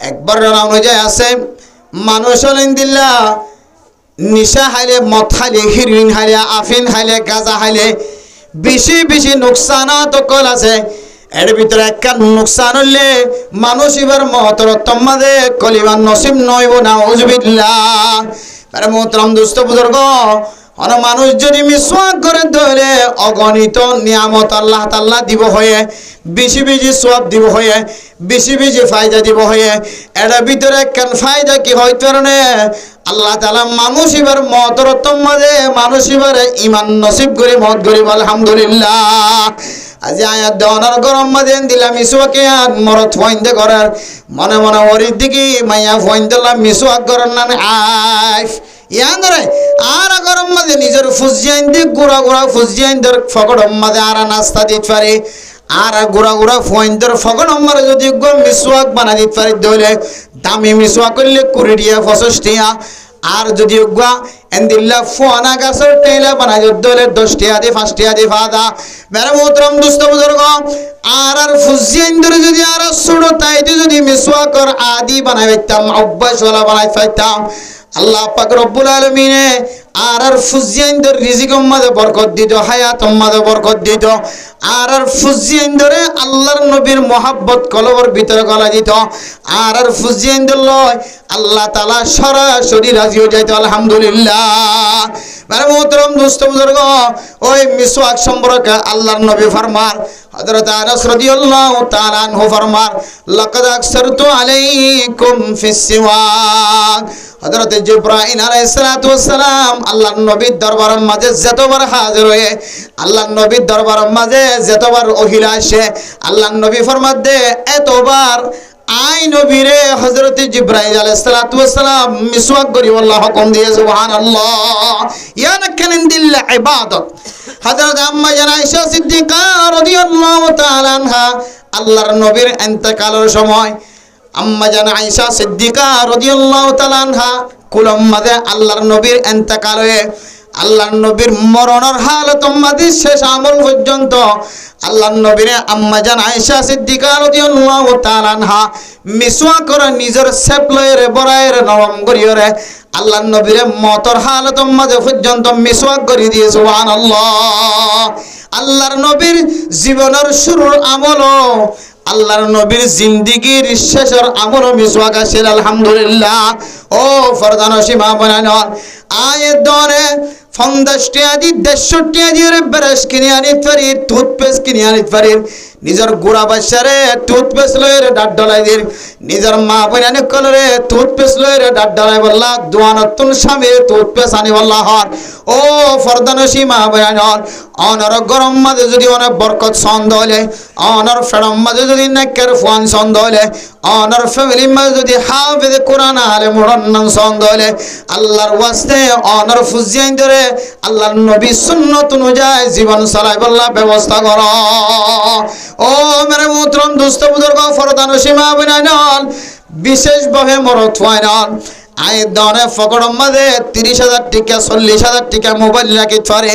একবার অনুযায়ী আছে। মানুষ হলেন দিল্লা। নিশা হাইলে, মদ হাইলে, হিরোইন হাইলে, আফিন হাইলে, গাঁজা হাইলে। বেশি বেশি নোকসানাত কল আছে। এর ভিতরে একটা নোকসান হইলে মানুষ এবার মহতর তোমাদে কলিবার নসিব নইব না উজবিল্লা আরে মোহতরম দুস্থ বুজুর্গ অন মানুষ যদি মিসওয়াক করে ধরে অগণিত নিয়ামত আল্লাহ তাল্লাহ দিব হয়ে, বেশি বেশি সব দিব হয়ে, বেশি বেশি ফায়দা দিব হয়ে। এটার ভিতরে কেন ফায়দা কি হয় কারণে আল্লাহ তালা মানুষ এবার মতরত্তম মাঝে, মানুষ এবারে ইমান নসিব করে মত গরিব আলহামদুলিল্লাহ। আজি আয়াত দেওয়ানোর গরম মাঝে দিলাম মিসুয়াকে আর মরত ফইন্দে করার। মনে মনে ওরির দিকে মাইয়া ফইন্দলাম মিসুয়াক করার না আইফ। ইয়ান ধরে আর গরম মাঝে নিজের ফুসজিয়াইন দি, গুড়া গুড়া ফুসজিয়াইন ধর ফকড় মাঝে আর নাস্তা দিতে পারে। আর গুড়া গুড়া ফইন্দর ফকড় মারে যদি গো মিসুয়াক বানা দিতে পারে দইলে, দামি মিসুয়াক করলে কুড়ি টিয়া, পঁচিশ টিয়া। আর যদি উগুয়া এন্দিল্লা ফোয়ানা গাছের টেলা বানাই দলে দশ টিয়া দি, পাঁচ টিয়া দি ফাদা। মেরে মোহতরম দুস্থ বুজুর্গ আর আর ফুজিয়াইন ধরে যদি আর ছোড়ো তাইতে যদি মিসওয়াকর আদি বানাই পাইতাম অভ্যাস ওলা বানাই আল্লাহ পাক রব্বুল আলমিনে আর আর ফুজিয়াইন ধরে রিজিক মাঝে বরকত দিত, হায়াত মাঝে বরকত দিত। আর আর ফুজিয়াইন ধরে আল্লাহর নবীর মোহাব্বত কলবর ভিতরে গলা দিত। আর আর ফুজিয়াইন ধরে লয় আল্লাহ তালা সরাসরি রাজি হয়ে যাইতো, আলহামদুলিল্লাহ। মোহতরম দুস্থ বুজুর্গ, ওই মিসওয়াক সম্পর্কে আল্লাহর নবী ফরমার হযরত আনাস রাদিয়াল্লাহু তাআলা আনহু ফরমার, লাকাদ আকসারতু আলাইকুম ফিস সিওয়াক। হযরত জিব্রাইল আলাইহিস সালাতু ওয়াস সালাম আল্লাহর নবীর দরবারের মাঝে যতবার হাজির হয়ে, আল্লাহর নবীর দরবারের মাঝে যতবার ওহিলা আসে আল্লাহর নবী ফরমাত দে, এতবার আই নবীরে হযরত জিব্রাইল আলাইহিস সালাতু ওয়াস সালাম মিসওয়াক করি, আল্লাহ হুকুম দিয়ে, সুবহানাল্লাহ। ইয়া নাকালিন দিল্লা ইবাদত। হযরত আম্মা জান আয়েশা সিদ্দিকা রাদিয়াল্লাহু তাআলা আনহা, আল্লাহর নবীর ইন্তেকালের সময় আম্মা জান আয়েশা সিদ্দিকা রাদিয়াল্লাহু তাআলা আনহা কুলম মাঝে আল্লাহর নবীর ইন্তেকাল আল্লাহর নবীর মরণের হালত মাদি শেষ আমল পর্যন্ত। আল্লাহর নবীরে আম্মা জান আয়েশা সিদ্দিকা রাদিয়াল্লাহু তাআলা আনহা মিসওয়া করে নিজের সেপলয়ের বড়ায়ের নরম করিয়রে আল্লাহর নবীরে মতর হালত মাঝে পর্যন্ত মিসওয়াক করে দিয়ে, সুবহানাল্লাহ। আল্লাহর নবীর জীবনের শুরুর আমলও আল্লাহর নবীর জিন্দিগির শেষের আমল মিসওয়াক আছে আলহামদুলিল্লাহ। ও ফরদান সীমা বানানোর আয়ে দরে পঞ্চাশটি আদি দেড়শোটি আদি ব্রাশ কিনে আনিত পারি টুথপেস্ট কিনে আনিত পারি নিজের গুড়া বাচ্চারে টুথপেস্ট লয়ে রে ডাট ডলাই দির নিজের মা বোন বোনানি কলরে টুথপেস্ট লয়ে রে ডাট ডলাই বললা দোয়ানতুন স্বামী টুথপেস্ট আনি বললা হর ও ফরদানসী মা বোনানর অনর গরম মাঝে যদি অনেক বরকত ছন্দ হলে অনর ফেরম মাঝে যদি নেকের ফোয়ান ছন্দ হলে অনর ফ্যামিলি মাঝে যদি হাফেজে কোরআন আলে মুরন্নান ছন্দ হলে আল্লাহর ওয়াস্তে অনর ফুজিয়াইন ধরে, আল্লাহর নবী সুন্নত অনুযায়ী জীবন চালাই বললা, ব্যবস্থা কর। ও মেরে মোহতরম দুস্থ বুজুর্গ, ফরদান সীমা বিনায়ন বিশেষভাবে মরত না। আয় দনে ফকড়ম মাঝে তিরিশ হাজার টিকা, চল্লিশ হাজার টিকা মোবাইল রাখি পারে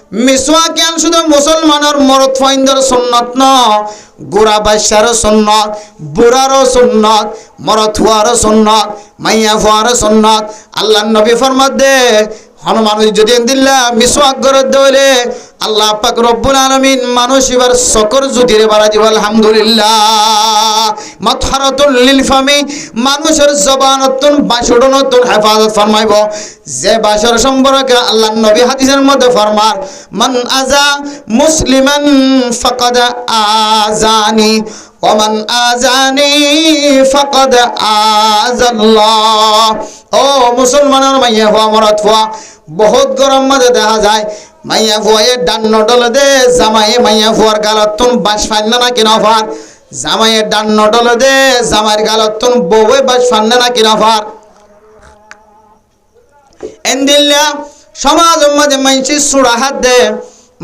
মিসওয়া কেন শুধু মুসলমানের মরদ ফাইন্দর সুন্নত ন গুড়া বাচ্চারও সুন্নত, বুড়ারও সুন্নত, মরদ হওয়ার সুন্নত, মাইয়া হওয়ার সন্নত। আল্লাহ নবী ফরমাদ দে হনুমান যদি দিল্লা মিসওয়াক করে দইলে আল্লাহ পাক রব্বুল আলামিন মানুষ এবার সকর জুতিরে বাড়া দিব, আলহামদুলিল্লাহ। মাথারাতুল লিল ফামি, মানুষের জবানতুন বাসুডনতুন হেফাজত ফরমাইব। যে বাসর সম্পর্কে আল্লাহ নবী হাদিসের মধ্যে ফরমার, মান আজা মুসলিমান ফাকাদ আজানি ওমান আজানি ফাকাদ আজাল্লাহ ও মুসলমানের মাইয়া হওয়া মরত হওয়া বহুত গরম মাঝে দেখা যায়। মাইয়া ফুয়ায়ে ডান নডল দে, জামাইয়ে মাইয়া ফুয়ার গালত তুন বাস ফান্না না কিনা ফার জামাইয়ে ডান নডল দে, জামাইয়ের গালত তুন বউয়ে বাস ফান্না না কিনা ফার এন্দিল্লা, সমাজ মাঝে মানসি সুড়া হাত দে।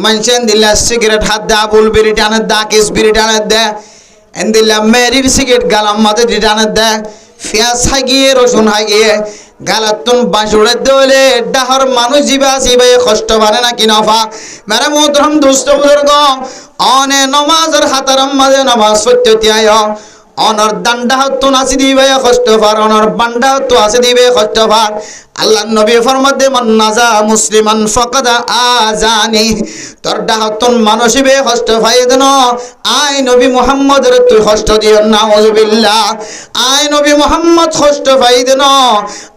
মানসি এন্দিল্লা সিগারেট হাত দে, আবুল বিড়ি টানে দা দে। এন্দিল্লা মেরির সিগারেট গালাম মাঝে দি রসুন হাগিয়ে গালাতুন বাঁশুড়ে দলে, ডাহর মানুষ জিবা আসিবে কষ্ট পারে না কি নফা মেরা মোহতরম দুষ্ট বুজুর্গ। অনে নমাজের হাতারম মাঝে নমাজ সত্য তিয়ায় অনর দান্ডা হতো নাচি দিবে, কষ্ট পার অনর বান্ডা হতো আসি দিবে, কষ্ট পার আল্লাহ নবী ফরমাদে মান মুসলিমান ফকাদা আজানি তোর ডাহতন মানসিবে হস্ত পাই দেন আই নবী মুহাম্মদের তুই কষ্ট দিও না ওজবিল্লাহ আই নবী মুহাম্মদ হস্ত পাই দেন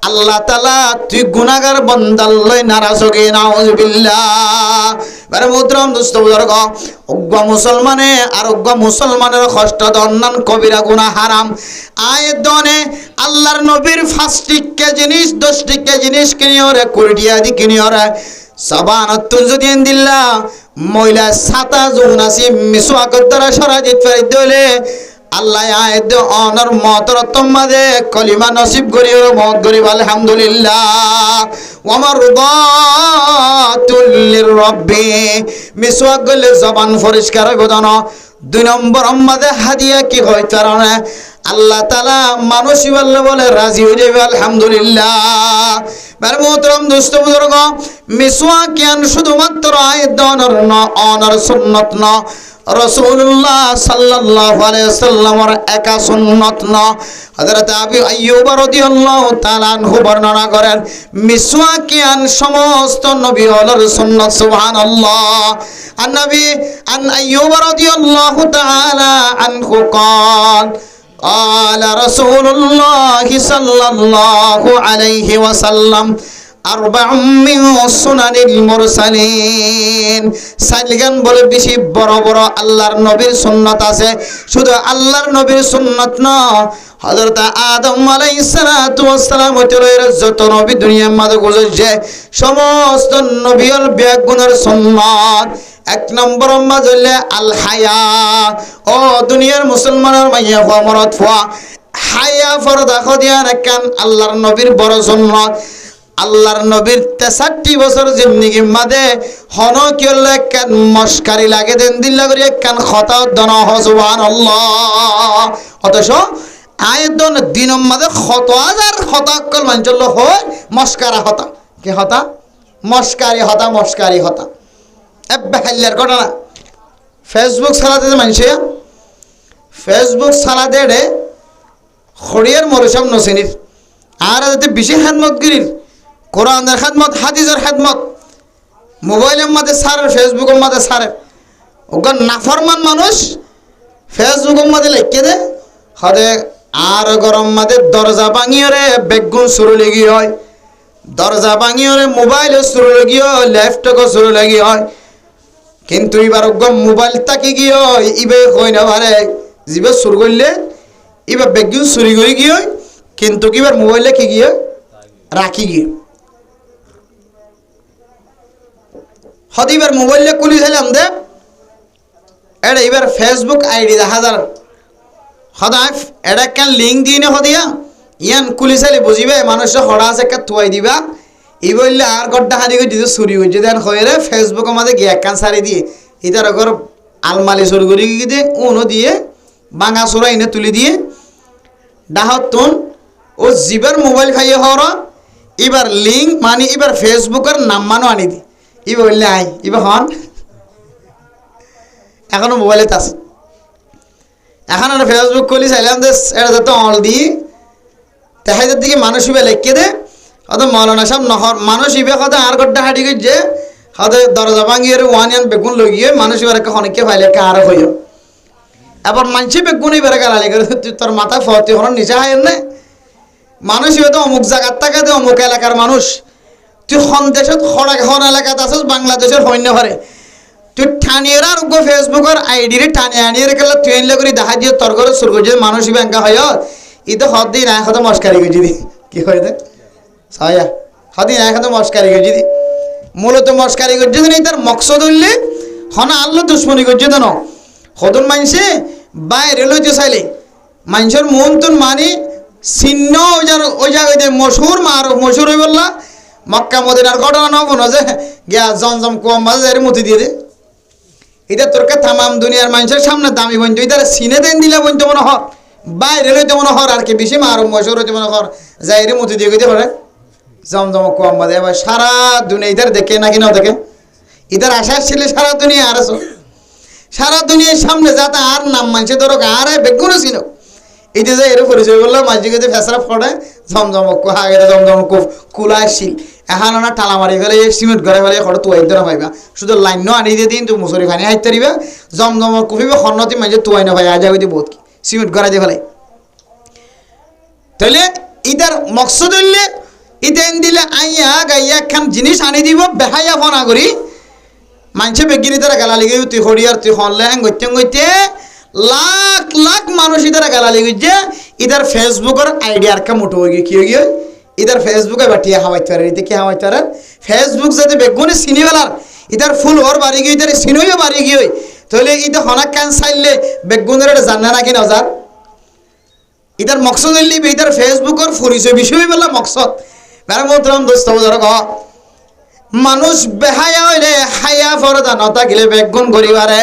আল্লাহ তালা তুই গুনাগার বন্দাল লই নারাজ হগে না ওজবিল্লাহ বারে মুদ্রম দুস্থ বুজর্গ অজ্ঞ মুসলমানে আর অজ্ঞ মুসলমানের কষ্ট দন্নান কবিরা গুনা হারাম। আয় দনে আল্লাহর নবীর ফার্স্টিকে জিনিস দশটিকে জিনিস কিনিওরে কুড়িয়া দি কিনিওরে সবানত যদি দিল্লা মহিলা সাতা যৌন আসি মিসওয়াকর দ্বারা সরা দিত ফেরাই দিলে আল্লাহ আয়দ অনর মতর কলিমা নসিব করি মত গরিব আলহামদুলিল্লাহ। রব্বি গলে জবান পরিষ্কার দুই নম্বর আমাদের হাদিয়া কি হয়? কারণ আল্লাহ তালা মানুষই বললে বলে, রাজি হয়ে যাবে, আলহামদুলিল্লাহ। বার শুধুমাত্র আয় দনর অনর সুন্নত ন। রসুল্লাহ সাল্লাল্লাহু আলাইহি সাল্লামের একা সুন্নত ন হযরত আবি আইয়ুব রাদিয়াল্লাহু তাআলা আনহু বর্ণনা করেন মিসওয়াকিয়ান সমস্ত নবী হলোর সুন্নত সুবহানাল্লাহ আন নবী আন আইয়ুব রাদিয়াল্লাহু তাআলা আনহু قال قال رسول الله صلى الله عليه وسلم সাইলগান বলে বেশি বড় বড় আল্লাহর নবীর সুন্নত আছে। আদম যত নবী দুনিয়ার মাঝে গুজছে, সমস্ত নবীল ব্যাগুণের সম্মান এক নম্বর মাঝলে আল হায়া ও দুনিয়ার মুসলমানের মাইয়া হওয়া মরত হওয়া হায়া ফরদা খদিয়ার একখান আল্লাহর নবীর বড় সুন্নত। আল্লাহর নবীর তেষট্টি বছর জিমনিগি মাদে হন কিয়লে কান মস্কারি লাগে দেন, দিল্লা করি কান খতা দন আল্লাহ অথচ আয়দন দিন মাদে শত হাজার হতাকল মাঞ্চল হয়, মস্কারা হতা কি হতা মস্কারি হতা মস্কারি হতা এব্বে হাল্লার ঘটনা। ফেসবুক চালাতে যে মানুষে ফেসবুক চালাতে রে খড়িয়ার মরুসাম নচিনির আর যাতে বেশি খেদমত গিরির কোরআনের খেদমত, হাদিসের খেদমত। মোবাইলের মাঝে সারের ফেসবুকের মাঝে সারের ওখান নাফরমান মানুষ ফেসবুকের মাঝে লেখকে দে, হদে আর গরম মাঝে দরজা ভাঙিয়ে রে, বেগুন শুরু লেগে হয়। দরজা ভাঙিয়ে রে, মোবাইল শুরু লেগে হয় ল্যাপটপও শুরু লেগে হয়। কিন্তু এবার গম মোবাইল তাকে গিয়ে হয়, ইবে কই না পারে। যিবে চুর করলে এবার বেগুন চুরি করে গিয়ে কিন্তু কিবার মোবাইলে কি গিয়ে রাখি গিয়ে। হদিবার মোবাইলে কুলি ছিলাম দে। এটা এবার ফেসবুক আইডি দেখা যার। সদায় এটা কেন লিঙ্ক দিয়ে নে সদিয়া ইয়ান কুলি চালি বুঝিবে মানুষের হরা আছে একটা দিবা? ই বললে আর গড্ডা হারি করে যদি চুরি হয়েছে দেন হয়ে ফেসবুকের মাঝে গিয়ে একখান সারি দিয়ে? ইতার ঘর আলমালি চুরি করে গিয়ে দিয়ে? উনো দিয়ে। বাঙা চোরা এনে তুলি দিয়ে। ডাহত তুন ও জিবার মোবাইল খাইয়ে হর এবার লিঙ্ক মানে এবার ফেসবুকের নাম মানো আনি দি ই বললে আই এবার হন। এখনও মোবাইলে আছে। এখন আর ফেসবুক খুলি, চাইলাম যে এটা যাতে অল দি। তেহাইদের দিকে মানুষ ইবে লেখকে দে। হয়তো মৌলানা সাহেব নহর, মানুষ ইবে হয়তো আর গড্ডা হাঁটি গিয়ে হয়তো দরজা ভাঙিয়ে ওয়ান ইয়ান বেগুন লগিয়ে মানুষ এবার অনেককে ফাইলে কার হইও এবার মানছি বেগুন এবার গালালি করে তোর মাথা ফতি হর নিচে হায় না। মানুষ হয়তো অমুক জায়গার থাকে অমুক এলাকার মানুষ। তুই খন দেশত খন এলাকাত আছিস, বাংলাদেশের সৈন্য ঘরে তুই ঠানিয়ের আর ফেসবুকের আইডিরে টানিয়ে আনিয়ে রেখে তুই এনলে করে দেখা দিয়ে তোর ঘরে সুর করছে মানুষ ব্যাংকা হয় ইতো হদ দিন এক হতো মস্কারি করছি কি হয় দে? সায়া। হদিন এক হতো মস্কারি করছি মূলত মস্কারি করছি দিন তার মকসদ হইলে হনা আল্লো দুশ্মনী করছে দেন হদন মানছে বাইরে লইতে চাইলে মানুষের মন তুন মানি যার, ওই জায়গায় মশুর মার, মশুর হয়ে বললা মক্কা মদিনার ঘটনা নবনো যে, গিয়া জমজম কুয়াম মাঝে যাই মতি দিয়ে দে। এটা তোরকে তামাম দুনিয়ার মানুষের সামনে দামি বন্ধু এটা সিনে দেন দিলে বন্ধু মনে হর বাইরে লইতে মনে হর আর কি বেশি মারুম, মশর হইতে মনে হর যাই রে মতি দিয়ে গেতে পারে। জমজম কুয়াম মাঝে এবার সারা দুনিয়া ইধার দেখে নাকি না দেখে। ইধার আশা ছিল সারা দুনিয়া আর সারা দুনিয়ার সামনে যাতে আর নাম মানছে, ধরো আর বেগুনও ছিল। এটা যে এর পরিচয় বললাম, মাঝে ফেসরা ফড়ে, জমজম কুহা গেলে জমজম কুফ কুলা শিল। এখন না টালা মারি ফেলে সিমেন্ট ঘরে ফেলে খড় তুয়াই ধরা পাইবা শুধু লাইন আনি দিয়ে দিন তুই মুসরি খানি হাইতে দিবা জমজম কুফিবে খন্নতি মাঝে তুয়াই না ভাই আজ আগে বহুত কি। সিমেন্ট ঘরে দিয়ে ফেলে। তাহলে ইটার মকসদ হইলে ইতেন দিলে আইয়া গাইয়া একখান জিনিস আনি দিব বেহাইয়া ফনা করি মানুষে বেগিনি তারা গালা লিগে তুই হরিয়ার তুই হনলে গইতে গইতে লাখ লাখ মানুষ ইতারা গালা লিগে যে ইতার ফেসবুকের আইডিয়া আর মোটো হয়ে গিয়ে কি হয়ে? গিয়ে ইতার ফেসবুকে বাটিয়ে হাওয়াইতে পারে ইতে কি হাওয়াইতে পারে ফেসবুক যাতে বেগুনি চিনি পেলার ইতার ফুল ওর বাড়ি গিয়ে ইতার চিনইও বাড়ি গিয়ে, তাহলে ইতা হনাক কান চাইলে বেগুনের এটা জানে নাকি নজার ইতার মকসদ হইলি ইতার ফেসবুকের পরিচয় বিষয় বেলা মকসদ। বেড়া মতরাম দোস্ত বুঝার ক মানুষ বেহায়া হইলে হায়া ফরদা নতা গিলে বেগুন করিবারে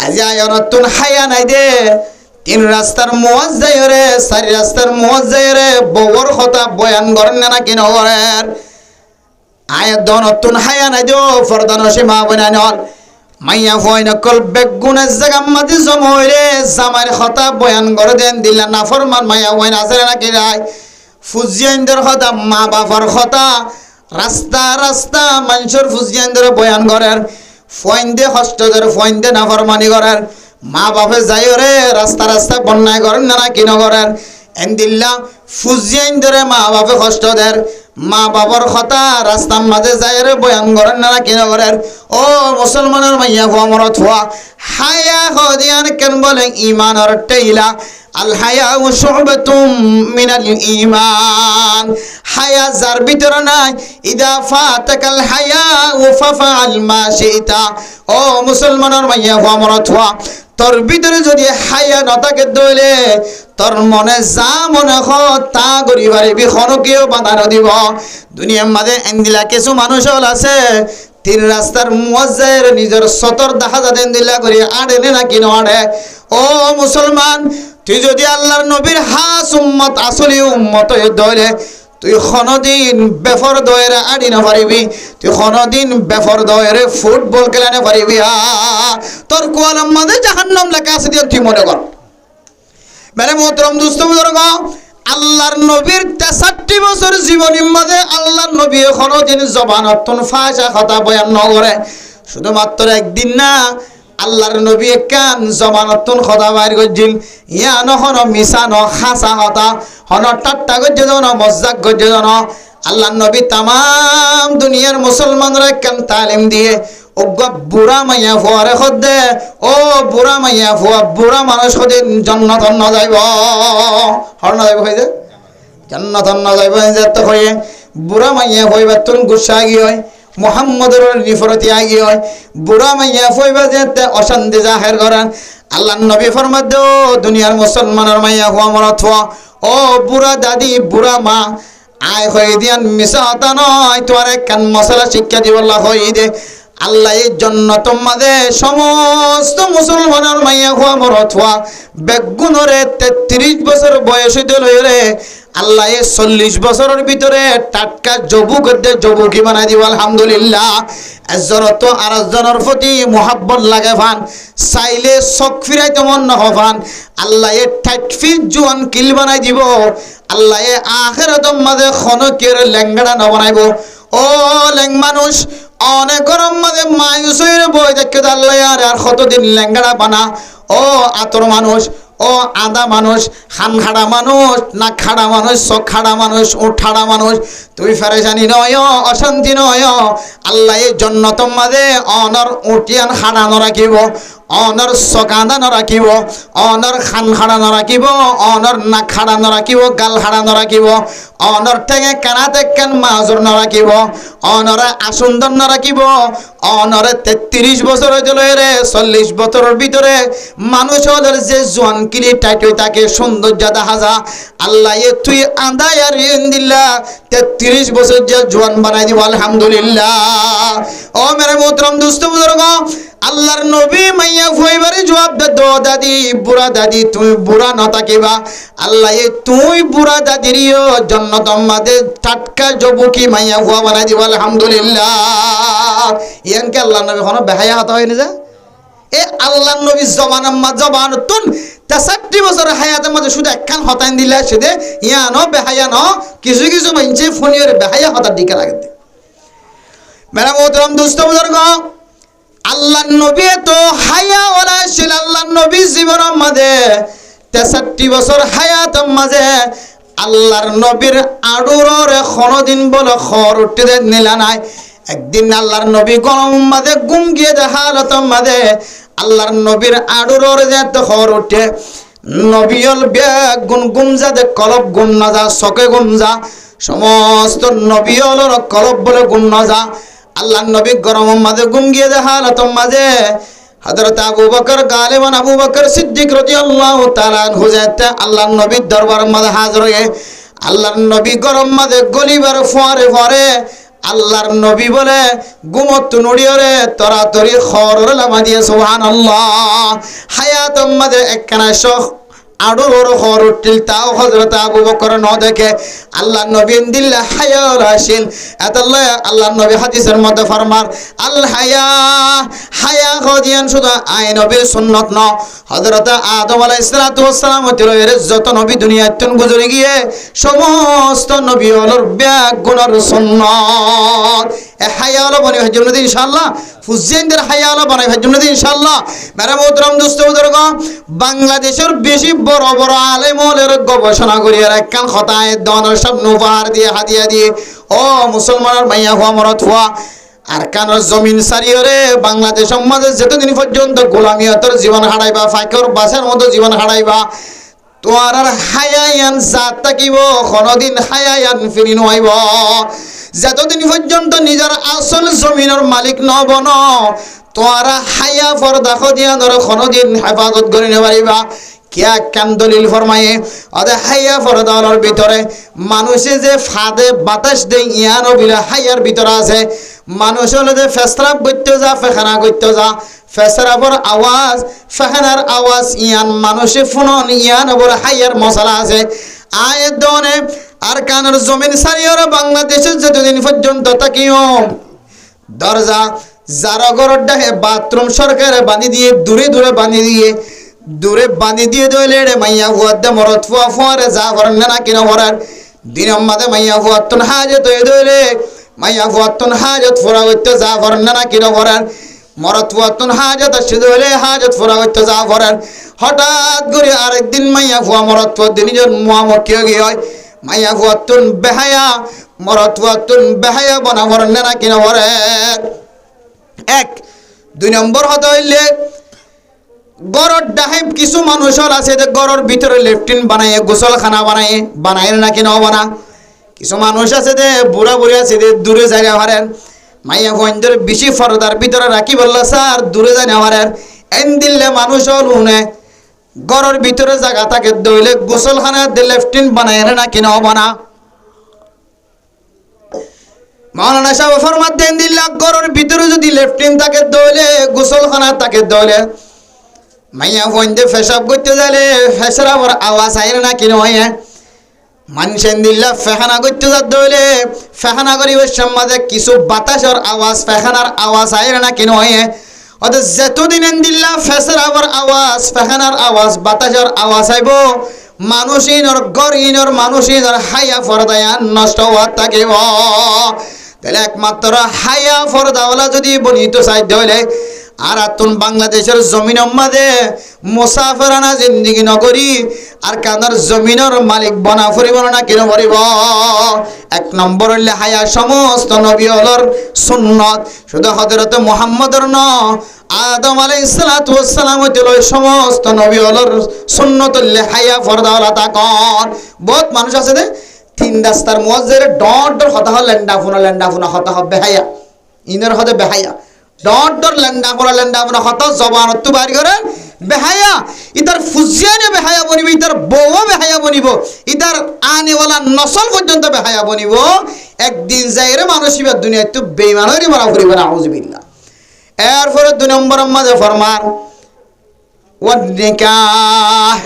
আজি আয় নতুন হায়া নাই দে। তিন রাস্তার মোয়াজ যাই রে, চারি রাস্তার মোয়াজ যাই রে বউর কথা বয়ান করেন না কিন করেন আয় দ নতুন হায়া নাই দিও ফরদা নসে মা বনান মাইয়া ফয় নকল বেগুনের জায়গা মাঝে জময় রে জামার কথা বয়ান করে দেন, দিলা না ফরমান, মাইয়া ওয়াইন আছে নাকি রায় ফুজিয়াইন্দের কথা, মা বাবার কথা, রাস্তা রাস্তা, মানুষের ফুজিয়াইন্দের বয়ান করেন। ফয়েন্দে হস্তদের ফয়েন্দে নাফরমানি করেন। মা বাপে যাই রে, রাস্তা রাস্তা বন্যায় করেন না কি নগরেন এন্দিল্লা ফুজিয়াইন ধরে মা বাপে কষ্ট কষ্টদের মা বাবার কথা রাস্তার মাঝে যায় রে, বয়ান করেন না কি নগরের? ও মুসলমানের মাইয়া ভমরত হওয়া হায়া হদিয়ান কেন বলে ইমানের টেইলা? আল হায়া ও শুবতুম মিনাল ঈমান। হায়া যার ভিতরে নাই, ইদা ফাতাকাল হায়া ও ফাফাল মা শিতা। ও মুসলমানের মাইয়া ভমরত হওয়া তোর ভিতরে যদি হায়া নতাকে দইলে তোর মনে যা মনে হ তা করি পারিবি কেউ বাধা দিব। দুনিয়ার মাঝে এন্দিলা কিছু মানুষ হল আছে, তিন রাস্তার মুয়াজ্জের নিজের সতর দেখা যাতে দিলা করি আড়ে না কিন আড়ে। ও মুসলমান, তুই যদি আল্লাহর নবীর হাস উম্মত, আসলি উম্মত দইলে তুই কোনোদিন বেফর দয়েরে আড়ি না পারিবি, তুই কোনোদিন বেফর দয়েরে ফুটবল খেলানে পারিবি, আ তোর কোয়ালাম মাঝে জাহান্নাম লেখা আছে দিয়ে তুই মনে কর। মানে মোহতরম দুস্থ বুজুর্গ, আল্লাহর নবীর তেষট্টি বছর জীবনীর মাঝে আল্লাহর নবী কোনোদিন জবানতন ফাঁসা কথা বয়ান নগরে। শুধুমাত্র একদিন না আল্লাহর নবী কান জমানতন কথা বাইর করছিল? ইয়া নহন মিশা ন খাসা হতা, হন টাট্টা গজ্জে জন, মজ্জাক গজ্জে জন। আল্লাহর নবী তামাম দুনিয়ার মুসলমানরা কান তালিম দিয়ে? অজ্ঞ বুড়া মাইয়া ফুয়ারে সদে ও বুড়া মাইয়া ফুয়া বুড়া মানুষ সদিন জন্নত ন যাইব? হর না যাইব হয়ে জন্নত ন যাইব যে তো হয়ে বুড়া মাইয়া হইবা তুন গুসা আগি হয় মোহাম্মদের নিফরতি আগি হয়। বুড়া মাইয়া হইবা যে অশান্তি জাহের করেন। আল্লাহ নবী ফরমাদ দুনিয়ার মুসলমানের মাইয়া হুয়া মরত ও বুড়া দাদি, বুড়া মা, আয় হয়ে দিয়ান মিশা হতা নয়, তোমার কান মশলা শিক্ষা দিবল্লা হয়ে দে। আল্লাহ এই জন্য তোমাদের সমস্ত মুসলমানের মাইয়া হওয়া মরত হওয়া বেগুনরে তেত্রিশ বছর বয়স হইতে লইরে আল্লাহ চল্লিশ বছরের ভিতরে টাটকা জবুক জবুকি বানাই দিব, আলহামদুলিল্লাহ। এজনের তো আর একজনের প্রতি মোহাব্বত লাগে ভান, চাইলে চক ফিরাই তেমন নহবান আল্লাহ ফিট জোয়ান কিল বানাই দিব, আল্লাহ আখের মাঝে খনকের লেঙ্গাড়া নবনাইব ও লেং মানুষ অনেক গরম মাঝে মায়ুস বই দেখে আল্লাহ আর কতদিন লেঙ্গাড়া বানা। ও আতর মানুষ ও আদা মানুষ, খান খাড়া মানুষ না খাড়া মানুষ, চোখ খাড়া মানুষ ও ঠাড়া মানুষ, তুই ফেরেশানি নয়, অশান্তি নয়। আল্লাহ এই তোমাদের অনর উঠিয়ান খাড়ানো রাখিব অনর সকান্দা নরাখিব অনর খান হাড়া নরাখিব অনর নাক হাড়া নরাখিব গাল হাড়া নরাখিব অনর ঠেঙে কানাতে কান মাজর নরাখিব অনরে আসুন্দর নরাখিব অনরে তেত্রিশ বছর চলে রে চল্লিশ বছরের ভিতরে মানুষ ওদের যে জোয়ান কিলি টাইটই তাকে সৌন্দর্য দেখা যা। আল্লাহ তুই আদায় আর দিল্লা তেত্রিশ বছর যে জোয়ান বানাই দিব, আলহামদুলিল্লাহ। ও মেরে মোহতরম দুস্থ বুজুর্গ আল্লাহর নবী মাইয়া ফুইবারে জবাব দে, দো দাদি, বুড়া দাদি, তুই বুড়া ন থাকিবা। আল্লাহ এ তুই বুড়া দাদিরিও জন্নত মাদে টাটকা জবুকি মাইয়া ফুয়া বানাই দিব, আলহামদুলিল্লাহ। ইয়ানকে আল্লাহ নবী কোনো বেহায়া হতা হয়নি যে? এ আল্লাহ নবী জবান জবান তুন তেষট্টি বছর হায়াতের মধ্যে শুধু একখান হতাইন দিলে সেদে ইয়ান বেহায়া ন, কিছু কিছু মানছে ফোনিয়র বেহায়া হতার দিকে লাগে মেরা মোহতরম দুস্থ বুজুর্গ আল্লাহ নবী তো হায়া ওলা ছিল, আল্লাহ নবী জীবনের মাঝে, তেষট্টি বছর হায়াত মাঝে, আল্লাহর নবীর আড়ুরর দিন বলে খর উঠতে নিলা নাই। একদিন আল্লাহর নবী গরম মাঝে গুম গিয়ে দেখা হালত মাঝে, আল্লাহর নবীর আড়ুরর যে খর উঠে নবীল ব্যাগ গুন গুমজা দে কলব গুম না যা, চকে গুম যা, সমস্ত নবীলর কলব বলে গুম না যা আল্লাহ নবী গরম মাঝে গুম গিয়ে হালত মাঝে হযরত আবু বকর, গালিবান আবু বকর সিদ্দিক রাদিয়াল্লাহু তাআলা হুজাইতে আল্লাহর নবীর দরবার মাঝে হাজির হয়ে আল্লাহর নবী গরম মাঝে গলিবার ফরে ফরে আল্লাহর নবী বলে গুমত নড়িয়রে তরাতরি খরর লামা দিয়ে সুবহানাল্লাহ। হায়াত মাঝে একখানা শখ আড়ুর হর উঠিল তাও হজরত আবু বকর ন দেখে, আল্লাহ নবী দিল্লা হায়ার আসিল এতাল্লাহ আল্লাহ নবী হাদিসের মধ্যে ফরমার, আল হায়া হায়া হদিয়ান শুধু আই নবীর সুন্নত ন। হজরত আদম আলাইহিস সালাতু ওয়াসসালাম এর যত নবী দুনিয়াতন গুজরে গিয়ে সমস্ত নবী হলর ব্যাগ গুণর সুন্নত। দোস্ত, বুজুর্গ, বাংলাদেশের বেশি বড় বড় আলেমলের গবেষণা করি, আর একখান খতায় দনের সব উপহার দিয়ে হাদিয়া দিয়ে। ও মুসলমানের মাইয়া হওয়া মরত হওয়া আর কানোর জমিন সারিয়রে বাংলাদেশ সমাজে যেতদিন পর্যন্ত গোলামিয়তর জীবন হারাইবা ফাঁকর বাসের মতো জীবন হারাইবা, তোমার আর হায়ায়ান জাত থাকিব, কোনদিন হায়ায়ান ফিরি নইব যতদিন পর্যন্ত নিজের আসল জমিনের মালিক নবন তোমার হায়া ফরদা খদিয়া ধর, কোনদিন হেফাজত করে নেবারিবা কিয়া কান দলিল ফরমায়ে? অদে হাইয়া ফরদালর ভিতরে মানুষে যে ফাদে বাতাস দেয় ইয়ানো বিলা হাইয়ার ভিতরে আছে। মানুষ হলো যে ফেসরাব করতে যা, ফেখানা করতে যা। ফেসরাবর আওয়াজ, ফেখানার আওয়াজ, ইয়ান মানুষে ফোনন ইয়ান ওপর হাইয়ার মশলা আছে। আয়ের দনে আর কানের জমিন সারিয়র বাংলাদেশের যতদিন পর্যন্ত তাকিও। দরজা যারা ঘরের ডাকে বাথরুম সরকারে বানি দিয়ে, দূরে দূরে বানি দিয়ে, দূরে বাঁধি দিয়ে দইলে রে মাইয়া ফুয়াতে মরত ফুয়া ফুয়ারে যা করেন না কিনা করার দিন মাদে মাইয়া ফুয়াত্তন হাজত হয়ে দইলে, মাইয়া ফুয়াত্তন হাজত ফুরা হইতে যা করেন না কিনা করার মরত ফুয়াত্তন হাজত আসছে দইলে হাজত ফুরা হইতে যা করার হঠাৎ করে আরেকদিন মাইয়া ফুয়া মরত ফুয়া দিন জন মুহাম্মদ গিয়ে হয়? মাইয়া ফুয়াত্তন বেহায়া, মরত ফুয়াত্তন বেহায়া বনা করেন না কিনা করার এক, দুই নম্বর হতে হইলে, গরর ডাহে কিছু মানুষের আছে যে গরর ভিতরে লেফটিন বানায়, গোসলখানা বানায় বানায় ন বানা। কিছু মানুষ আছে যে বুড়া বুড়ি আছে যে দূরে জায়গা হারেন মাইয়া ফোনদের বেশি ফরদার ভিতরে রাখি বলল, স্যার, দূরে না হারেন এন দিল্লে মানুষ হল উনে গরর ভিতরে জায়গা থাকে, দইলে গোসলখানা লেফটিন বানায় ন বানা। মাওলানা সাহেব ফরমাত দেন দিল্লা, গরর ভিতরে যদি লেফটিন থাকে, দইলে গোসলখানা থাকে, দইলে। মাইয়া ফোনতে ফেসাব করতে যালে ফেসরা আবার আওয়াজ আইলে না কিনো হয় মানুষেন দিল্লা, ফেহানা করতে যাতে হইলে ফেহানা করিবার সম্মাদে কিছু বাতাসের আওয়াজ, ফেহানার আওয়াজ আইলে না কিনো হয় অর্থাৎ যেতদিন দিল্লা ফেসের আবার আওয়াজ, ফেহানার আওয়াজ, বাতাসের আওয়াজ আইব। মানুষিনর, গরিনর মানুষিনর হাইয়া ফরদায়া নষ্ট হওয়ার থাকিব। তাহলে একমাত্র হাইয়া ফরদাওয়ালা যদি বনিত সাধ্য হইলে আর আতুন বাংলাদেশের জমিন মাঝে মুসাফিরানা জিন্দিগি নগরী, আর কানার জমিনের মালিক বনা ফুরিব না কিনো ফুরিব এক নম্বর হইলে হায়া সমস্ত নবী হলর সুন্নত। শুধু হজরত মুহাম্মদর ন, আদম আলাই সালাতু ওয়াসসালাম হইতে সমস্ত নবী হলর সুন্নত হইলে হায়া ফরদা হলা তাকন বহুত মানুষ আছে দে, তিন রাস্তার মজের ডট ডট হতা হল লেন্ডা ফুনা লেন্ডা ফুনা হতা হবে বেহায়া ইনের হতে বেহায়া ডট ডট লেন্ডা ফুনা লেন্ডা ফুনা হতা জবানত তো বাড়ি করে বেহায়া। ইতার ফুজিয়ানে বেহায়া বনিব, ইতার বউও বেহায়া বনিব, ইতার আনেওয়ালা নসল পর্যন্ত বেহায়া বনিব। একদিন যাইরে মানুষ ইবার দুনিয়ায় তো বেইমান হয়ে মারা ফুরিব না আউজবিল্লা এরপরে দুই নম্বর মাঝে ফরমার ওয়াদ নিকাহ।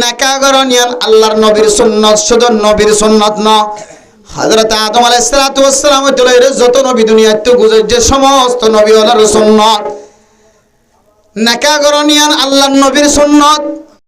নাকাগরণিয়ান আল্লাহর নবীর সুন্নত, শুধু নবীর সুন্নত ন হযরত আদম সালাতু ওয়াস যত নবী দুনিয়াতে গুজর যে সমস্ত নবী হলার সুন্নত। নাকাগরণিয়ান আল্লাহর নবীর সুন্নত।